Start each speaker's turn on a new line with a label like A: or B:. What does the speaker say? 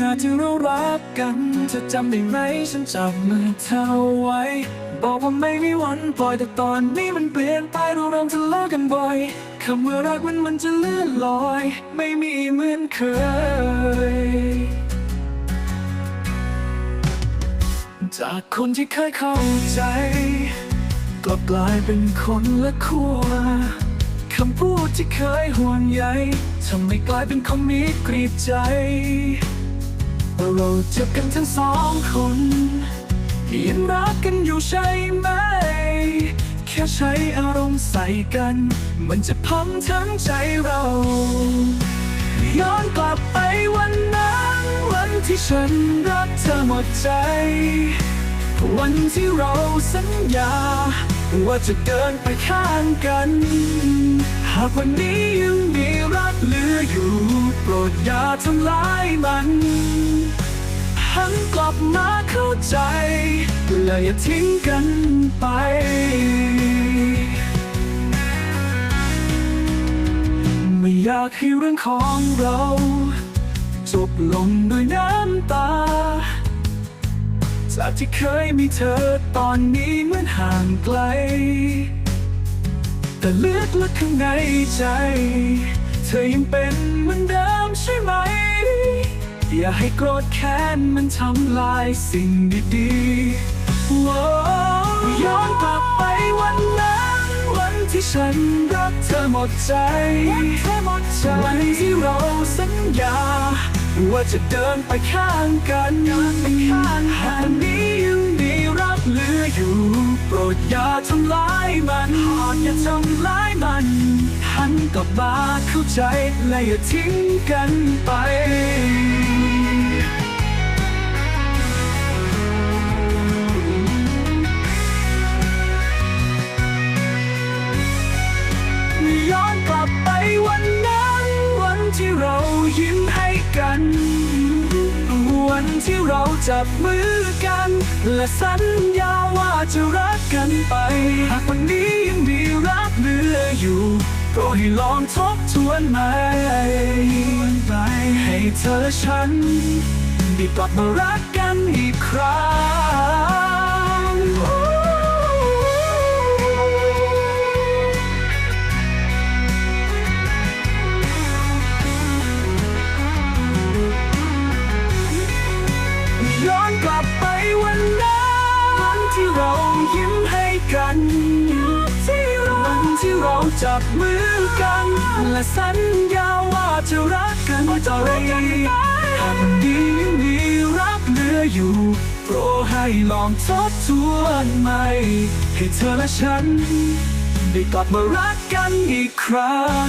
A: นาที่เรารักกันเธอจำได้ไหมฉันจับมือเธอไว้ บอกว่าไม่มีวันปล่อยแต่ตอนนี้มันเปลี่ยนไปเราเริ่มทะเลาะกันบ่อยคำว่ารักมันมันจะเลื่อนลอย ไม่มีเหมือนเคย จากคนที่เคยเข้าใจกลับกลายเป็นคนละขั้วคำพูดที่เคยห่วงใยทำให้กลายเป็นคอมมิตกรีดใจ เราเจ็บกันทั้งสองคนยังรักกันอยู่ใช่ไหม แค่ใช้อารมณ์ใส่กัน มันจะพังทั้งใจเราย้อนกลับไปวันนั้นวันที่ฉันรักเธอหมดใจ วันที่เราสัญญา ว่าจะเดินไปข้างกัน หากวันนี้ยังมีรักเหลืออยู่ โปรดอย่าทำลายมัน หันกลับมาเข้าใจและอย่าทิ้งกันไปไม่อยากให้เรื่องของเรา จบลงด้วยน้ำตา จากที่เคยมีเธอตอนนี้เหมือนห่างไกล แต่ลึกลึกข้างในใจ เธอยังเป็นเหมือนเดิม ช่ไหม อย่าให้โกรธแค้นมันทำลายสิ่งดีๆว้าวย้อนกลับไปวันนั้น วันที่ฉันรักเธอหมดใจ วันที่เราสัญญา ว่าจะเดินไปข้างกันหากวันนี้ยังมี ดอย่าทำลายมันอย่าทำลายมัน หันกลับมาเข้าใจและอย่าทิ้งกันไปย้อนกลับไปวันนั้น วันที่เรายิ้มให้ เราจับมือกัน และสัญญาว่าจะรักกันไป หากวันนี้ยังมีรักเหลืออยู่ก็ให้ลองทบทวนใหม่ให้เธอและฉันได้กลับมารักกันอีกครั้ง กัน ที่วันที่เราจับมือกัน และสัญญาว่าจะรักกันต่อไปหากวันนี้มีรักเหลืออยู่โปรดให้ลองทบทวนใหม่ ให้เธอและฉัน ได้กลับมารักกันอีกครั้ง